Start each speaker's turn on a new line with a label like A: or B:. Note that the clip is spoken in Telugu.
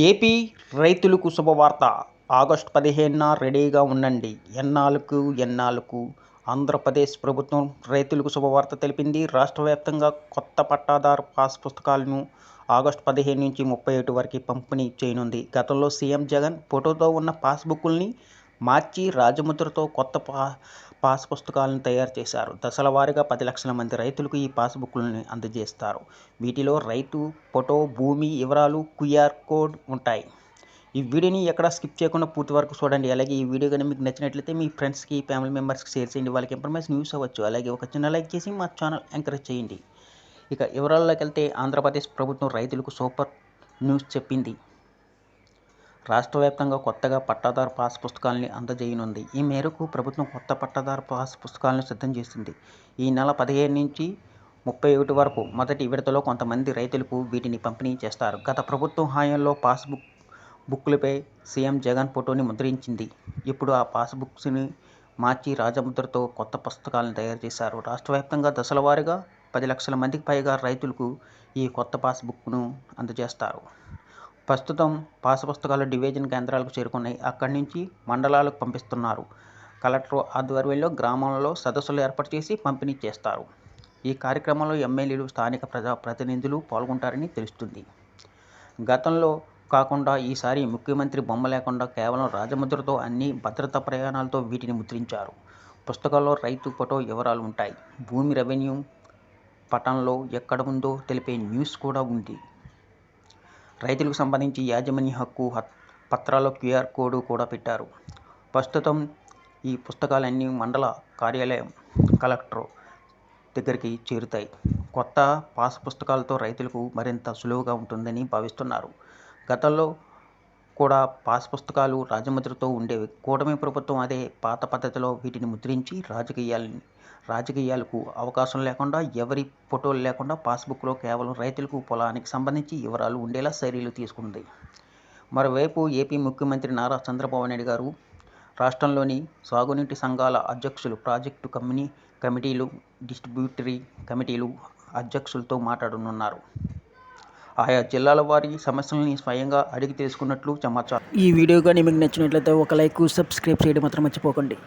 A: ఏపీ రైతులకు శుభవార్త. ఆగస్టు పదిహేనున రెడీగా ఉండండి. ఎన్నాళ్ళకు ఎన్నాళ్ళకు? ఆంధ్రప్రదేశ్ ప్రభుత్వం రైతులకు శుభవార్త తెలిపింది. రాష్ట్ర వ్యాప్తంగా కొత్త పట్టాదారు పాస్ పుస్తకాలను ఆగస్టు పదిహేను నుంచి ముప్పై ఒకటి వరకు పంపిణీ చేయనుంది. గతంలో సీఎం జగన్ ఫోటోతో ఉన్న పాస్బుక్ల్ని మార్చి రాజముద్రతో కొత్త పా పాస్ పుస్తకాలను తయారు చేశారు. దశల వారీగా పది లక్షల మంది రైతులకు ఈ పాస్బుక్లను అందజేస్తారు. వీటిలో రైతు ఫోటో భూమి వివరాలు క్యూఆర్ కోడ్ ఉంటాయి. ఈ వీడియోని ఎక్కడ స్కిప్ చేయకుండా పూర్తి వరకు చూడండి. అలాగే ఈ వీడియో కానీ మీకు నచ్చినట్లయితే మీ ఫ్రెండ్స్కి ఫ్యామిలీ మెంబర్స్కి షేర్ చేయండి. వాళ్ళకి ఇన్ఫర్మేషన్ యూస్ అవ్వచ్చు. అలాగే ఒక చిన్న లైక్ చేసి మా ఛానల్ ఎంకరేజ్ చేయండి. ఇక వివరాల్లోకి వెళ్తే ఆంధ్రప్రదేశ్ ప్రభుత్వం రైతులకు సూపర్ న్యూస్ చెప్పింది. రాష్ట్ర వ్యాప్తంగా కొత్తగా పట్టాదారు పాస్ పుస్తకాలని అందజేయనుంది. ఈ మేరకు ప్రభుత్వం కొత్త పట్టాదారు పాస్ పుస్తకాలను సిద్ధం చేసింది. ఈ నెల పదిహేను నుంచి ముప్పై ఒకటి వరకు మొదటి విడతలో కొంతమంది రైతులకు వీటిని పంపిణీ చేస్తారు. గత ప్రభుత్వం హాయంలో పాస్బుక్ బుక్లపై సీఎం జగన్ ఫోటోని ముద్రించింది. ఇప్పుడు ఆ పాస్బుక్స్ని మార్చి రాజముద్రతో కొత్త పుస్తకాలను తయారు చేశారు. రాష్ట్ర వ్యాప్తంగా దశల వారీగా పది లక్షల మందికి పైగా రైతులకు ఈ కొత్త పాస్బుక్ను అందజేస్తారు. ప్రస్తుతం పాసపుస్తకాలు డివిజన్ కేంద్రాలకు చేరుకున్నాయి. అక్కడి నుంచి మండలాలకు పంపిస్తున్నారు. కలెక్టర్ ఆధ్వర్యంలో గ్రామాలలో సదస్సులు ఏర్పాటు చేసి పంపిణీ చేస్తారు. ఈ కార్యక్రమంలో ఎమ్మెల్యేలు స్థానిక ప్రజా ప్రతినిధులు పాల్గొంటారని తెలుస్తుంది. గతంలో కాకుండా ఈసారి ముఖ్యమంత్రి బొమ్మ లేకుండా కేవలం రాజముద్రతో అన్ని భద్రతా ప్రయాణాలతో వీటిని ముద్రించారు. పుస్తకాల్లో రైతు ఫోటో వివరాలు ఉంటాయి. భూమి రెవెన్యూ పటంలో ఎక్కడ ఉందో తెలిపే న్యూస్ కూడా ఉంది. రైతులకు సంబంధించి యాజమాన్య హక్కు పత్రాల్లో క్యూఆర్ కోడ్ కూడా పెట్టారు. ప్రస్తుతం ఈ పుస్తకాలన్నీ మండల కార్యాలయం కలెక్టర్ దగ్గరికి చేరుతాయి. కొత్త పాస్ పుస్తకాలతో రైతులకు మరింత సులువుగా ఉంటుందని భావిస్తున్నారు. గతంలో కూడా పాస్ పుస్తకాలు రాజముద్రతో ఉండేవి. కూటమి ప్రభుత్వం అదే పాత పద్ధతిలో వీటిని ముద్రించి రాజకీయాలని రాజకీయాలకు అవకాశం లేకుండా ఎవరి ఫోటోలు లేకుండా పాస్బుక్లో కేవలం రైతులకు పొలానికి సంబంధించి వివరాలు ఉండేలా చర్యలు తీసుకుంది. మరోవైపు ఏపీ ముఖ్యమంత్రి నారా చంద్రబాబు నాయుడు గారు రాష్ట్రంలోని సాగునీటి సంఘాల అధ్యక్షులు ప్రాజెక్టు కమినీ కమిటీలు డిస్ట్రిబ్యూటరీ కమిటీలు అధ్యక్షులతో మాట్లాడనున్నారు. ఆయా జిల్లాల వారి సమస్యలని స్వయంగా అడిగి తెలుసుకున్నట్లు సమాచారం.
B: ఈ వీడియో కానీ మీకు నచ్చినట్లయితే ఒక లైక్ సబ్స్క్రైబ్ చేయడం మాత్రం మర్చిపోకండి.